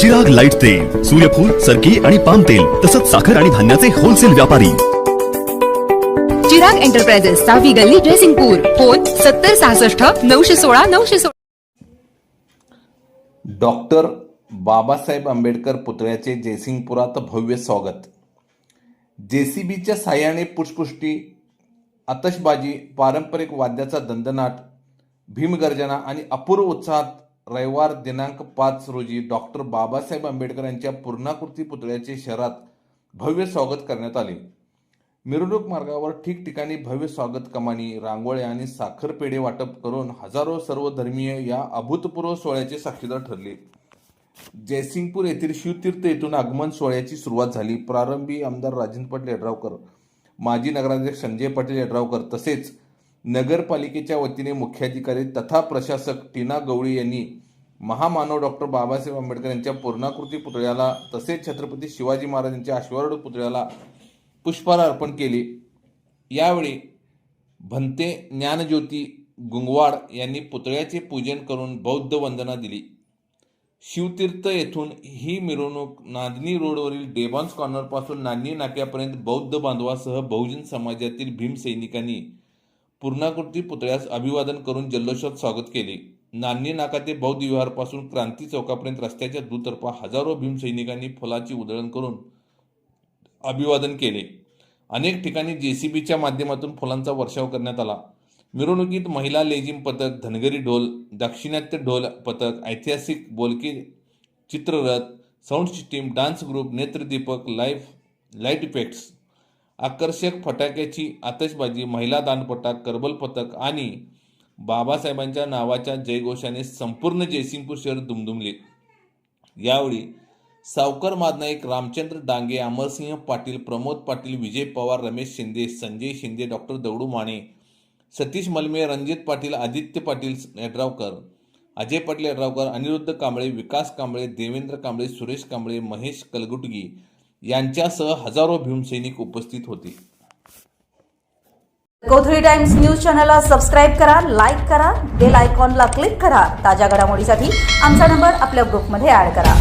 Chirag light तेल सूर्यफूल सरकी आणि पाम तेल तसंच साखर आणि धान्याचे होलसेल व्यापारी. चिराग एंटरप्राइजेस सहावी गल्ली ड्रेसिंगपूर फोन सत्तर सहासष्ट नऊशे सोळा नऊशे सोळा. डॉक्टर बाबासाहेब आंबेडकर पुतळ्याचे जयसिंगपुरात भव्य स्वागत. जेसीबीच्या साह्याने पुष्पुष्टी आतषबाजी पारंपरिक वाद्याचा दंदनाट भीमगर्जना आणि अपूर्व उत्साहात रविवार दिनांक पाच रोजी डॉक्टर बाबासाहेब आंबेडकर यांच्या पूर्णाकृती पुतळ्याचे शहरात भव्य स्वागत करण्यात आले. मिरवणूक मार्गावर ठिकठिकाणी भव्य स्वागत कमानी रांगोळ्या आणि साखरपेढे वाटप करून हजारो सर्व धर्मीय या अभूतपूर्व सोहळ्याचे साक्षीदार ठरले. जयसिंगपूर येथील शिवतीर्थ येथून आगमन सोहळ्याची सुरुवात झाली. प्रारंभी आमदार राजेंद्र पाटील यड्रावकर माजी नगराध्यक्ष संजय पाटील यड्रावकर तसेच नगरपालिकेच्या वतीने मुख्याधिकारी तथा प्रशासक टीना गवळी यांनी महामानव डॉक्टर बाबासाहेब आंबेडकर यांच्या पूर्णाकृती पुतळ्याला तसेच छत्रपती शिवाजी महाराज यांच्या अश्वारूढ पुतळ्याला पुष्पहार अर्पण केले. यावेळी भंते ज्ञानज्योती गुंगवाड यांनी पुतळ्याचे पूजन करून बौद्ध वंदना दिली. शिवतीर्थ येथून ही मिरवणूक नांदणी रोडवरील डेबॉन्स कॉर्नरपासून नांदणी नाक्यापर्यंत बौद्ध बांधवासह बहुजन समाजातील भीमसैनिकांनी पूर्णाकृती पुतळ्यास अभिवादन करून जल्लोषात स्वागत केले. नान्नी नाका ते बौद्ध विहारपासून क्रांती चौकापर्यंत रस्त्याच्या दुतर्फा हजारो भीमसैनिकांनी फुलाची उधळण करून अभिवादन केले. अनेक ठिकाणी जेसीबीच्या माध्यमातून फुलांचा वर्षाव करण्यात आला. मिरवणुकीत महिला लेझिम पथक धनगरी ढोल दाक्षिणात्य ढोल पथक ऐतिहासिक बोलके चित्ररथ साऊंड सिस्टीम डान्स ग्रुप नेत्रदीपक लाईफ लाइट इफेक्ट्स आकर्षक फटाक्याची आतषबाजी महिला दानपटा करबल पथक आणि बाबासाहेबांच्या नावाच्या जयघोषाने संपूर्ण जयसिंगपूर शहर दुमदुमले. यावेळी सावकर माधनाईक रामचंद्र डांगे अमरसिंह पाटील प्रमोद पाटील विजय पवार रमेश शिंदे संजय शिंदे डॉक्टर दौडू माने सतीश मलमे रणजित पाटील आदित्य पाटील यड्रावकर अजय पाटील यड्रावकर अनिरुद्ध कांबळे विकास कांबळे देवेंद्र कांबळे सुरेश कांबळे महेश कलगुटगी यांच्यासह हजारो भीमसैनिक उपस्थित होते. कोथळी टाइम्स न्यूज चॅनलला सबस्क्राईब करा लाईक करा बेल आयकॉनला क्लिक करा. ताज्या घडामोडीसाठी आमचा नंबर आपल्या ग्रुपमध्ये ऍड करा.